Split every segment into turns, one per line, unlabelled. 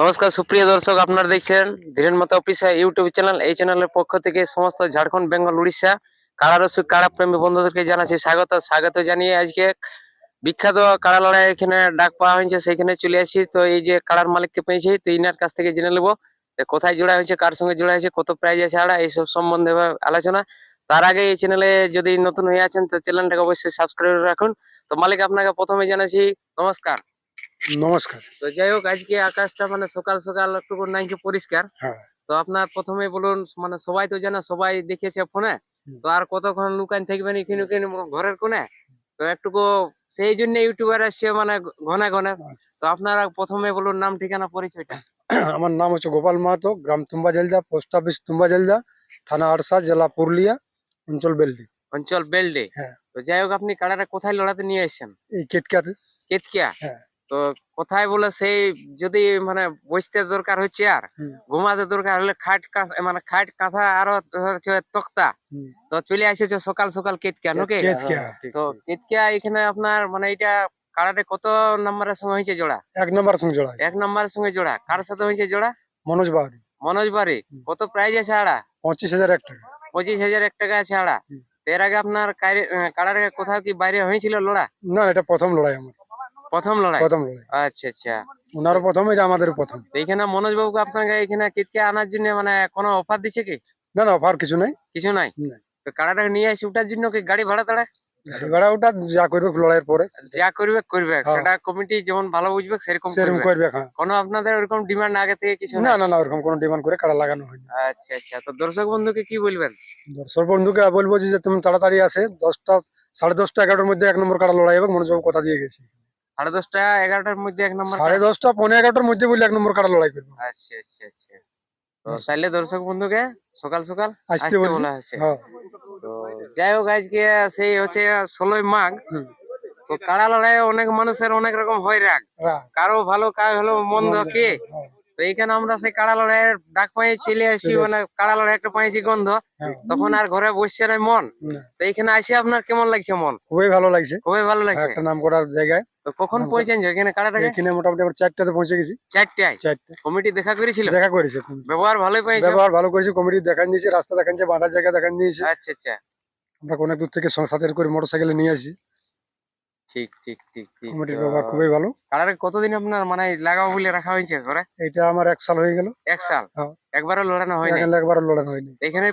নমস্কার, সুপ্রিয় দর্শক, আপনারা দেখছেন ধীরেন মাতা অফিসিয়াল ইউটিউব চ্যানেল। এই চ্যানেলের পক্ষ থেকে সমস্ত ঝাড়খণ্ড, বেঙ্গল, উড়িষ্যা কাড়া রসিক কাড়া প্রেমী বন্ধুদেরকে জানাচ্ছি স্বাগত। স্বাগত জানিয়ে আজকে বিখ্যাত কাড়া লড়াই এখানে ডাক পাওয়া হয়েছে সেখানে চলে আসি। তো এই যে কাড়ার মালিককে পেয়েছি, তো ইনার কাছ থেকে জেনে নেব কোথায় জোড়া হয়েছে, কার সঙ্গে জোড়া হয়েছে, কত প্রাইজ আছে আড়া এইসব সম্বন্ধে আলোচনা। তার আগে এই চ্যানেলে যদি নতুন হয়ে আছেন, তো চ্যানেলটাকে অবশ্যই সাবস্ক্রাইব রাখুন। তো মালিক, আপনাকে প্রথমে জানাচ্ছি নমস্কার।
নমস্কার।
তো যাই হোক আজকে আকাশটা মানে সকাল সকাল একটু নাকি পরিষ্কার।
হ্যাঁ।
তো আপনার প্রথমে বলুন মানে সবাই তো জানে সবাই দেখেছে ফোনে। তো আর কতক্ষণ লুকান থাকবেন এখানে ওখানে ঘরের কোণে? তো একটুকু সেই জন্য ইউটিউবার আসছে মানে ঘনে ঘনে।
আচ্ছা।
তো আপনারা প্রথমে বলুন নাম ঠিকানা পরিচয়টা।
আমার নাম হচ্ছে গোপাল মাহাতো গ্রাম তুম্বা জেলজা পোস্ট অফিস তুম্বা জেলজা থানা আরসা জেলা পুরুলিয়া অঞ্চল বেলডি।
অঞ্চল বেলডে।
হ্যাঁ।
তো যাই হোক আপনি কাড়াটা কোথায় লড়াতে নিয়ে এসেছেন?
এই কেতকাতে
কেতকিয়া?
হ্যাঁ।
তো কোথায় বলে সেই যদি মানে বসতে দরকার হচ্ছে আর ঘুমাতে দরকার হলে খাট মানে খাট কাঁথা আরও হচ্ছে তক্তা। তো চলে আসেছে সকাল সকাল কেতকিয়া নাকি?
কেতকিয়া
তো কেতকিয়া এখানে আপনার মানে এটা কারাটে কত নম্বরের সঙ্গে হয়েছে জোড়া?
এক নম্বর সঙ্গে জোড়া
এক নম্বরের সঙ্গে জোড়া। কার সাথে হয়েছে জোড়া?
মনোজ বাড়ি
মনোজ বাড়ি কত প্রাইজ আছে আড়া?
পঁচিশ হাজার এক টাকা।
পঁচিশ হাজার এক টাকা আছে আড়া। এর আগে আপনার কারাটে কোথাও কি বাইরে হয়েছিল লড়া?
না এটা প্রথম লড়াই আমার।
প্রথম লড়াই?
প্রথম লড়াই।
আচ্ছা আচ্ছা।
ওনারও প্রথম এটা আমাদের প্রথম।
এইখানে মনোজ বাবুকে আপনাকে এখানে কেতকিয়া আনার জন্য মানে কোনো অফার দিচ্ছে কি?
না না অফার কিছু নাই।
কিছু নাই? তো কারাটাকে নিয়ে আসি ওটার জন্য কি গাড়ি ভাড়া তাড়া
গাড়ি ভাড়া ওটা যা করবে লড়াইয়ের পরে।
যা করবে করবে।
হ্যাঁ।
সেটা কমিটি যেমন ভালো বুঝবে সেরকম
সেরকম
করবে।
হ্যাঁ।
কোনো আপনাদের ওরকম ডিমান্ড আগে থেকে কিছু
না
না
না ওরকম কোনো ডিমান্ড করে কাড়া লাগানো হয়নি।
আচ্ছা আচ্ছা। তো দর্শক বন্ধুকে কি বলবেন?
দর্শক বন্ধুকে বলব যে তুমি তাড়াতাড়ি আসে দশটা সাড়ে দশটা এগারোটার মধ্যে এক নম্বর কাড়া লড়াই হবে মনোজবাবু কথা দিয়ে গেছি।
সাড়ে দশটা এগারোটার মধ্যে এক নম্বর
সাড়ে দশটা পনেরো এগারোটার মধ্যে বলে এক নম্বর কাড়া লড়াই করব।
আচ্ছা আচ্ছা আচ্ছা। তো দর্শক বন্ধুকে সকাল সকাল
আসতে
বলা হয়েছে।
হ্যাঁ।
তো যাই হোক আজকে সেই হচ্ছে ষোলোই মাঘ। তো কাড়া লড়াই অনেক মানুষের অনেক রকম হয় রাগ।
রাগ।
কারও ভালো কারও হলো মন্দ কি?
হ্যাঁ,
তো এইখানে আমরা সেই কাড়া লড়াইয়ের ডাক পাই চলে আসি মানে কাড়া লড়াই একটা পাইছি গন্ধ।
হ্যাঁ।
তখন আর ঘরে বসছে না মন। তো এইখানে আসে আপনার কেমন লাগছে মন?
খুবই ভালো লাগছে।
খুবই ভালো লাগছে।
একটা নাম করার জায়গায়।
তো কখন পৌঁছেন এখানে কাড়াটাকে?
এখানে মোটামুটি আমরা চারটাতে পৌঁছে গেছি।
চারটায়?
চারটে
কমিটি দেখা করেছিল?
দেখা করেছে
ব্যবহার ভালোই পাইছে
ব্যবহার ভালো করেছে কমিটি দেখান দিয়েছে রাস্তা দেখান দিয়েছে বাঁধার জায়গা দেখান দিয়েছে।
আচ্ছা আচ্ছা।
আমরা অনেক দূর থেকে সাথে করে মোটর সাইকেলে নিয়ে আসি।
ঠিক ঠিক ঠিক ঠিক।
কমিটির
তো
ব্যবহার খুবই ভালো।
কতদিন আপনার মানে লাগাবো বলে রাখা হয়েছে ঘরে?
এটা আমার এক সাল হয়ে গেল।
এক সাল?
হ্যাঁ।
একবারও লড়ানো হয়নি?
এখানে একবার লড়ানো হয়নি।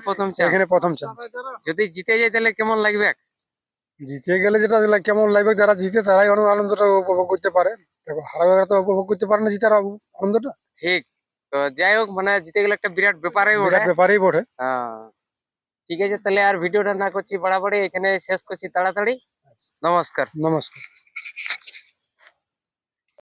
প্রথম চান্স
এখানে প্রথম চান্স
যদি জিতে যায় তাহলে কেমন লাগবে?
জিতে গেলে যেটা কেমন লাগবে? যারা জিতে তারাই আনন্দটা উপভোগ করতে পারে। দেখো হারাবে তো উপভোগ করতে পারে না জিতার আনন্দটা।
ঠিক। তো যাই হোক মানে জিতে গেলে একটা বিরাট ব্যাপারই ওঠে।
ব্যাপারেই বটে
হ্যাঁ। ঠিক আছে তাহলে আর ভিডিওটা না করছি বাড়াবাড়ি এখানে শেষ করছি। তাড়াতাড়ি। নমস্কার
নমস্কার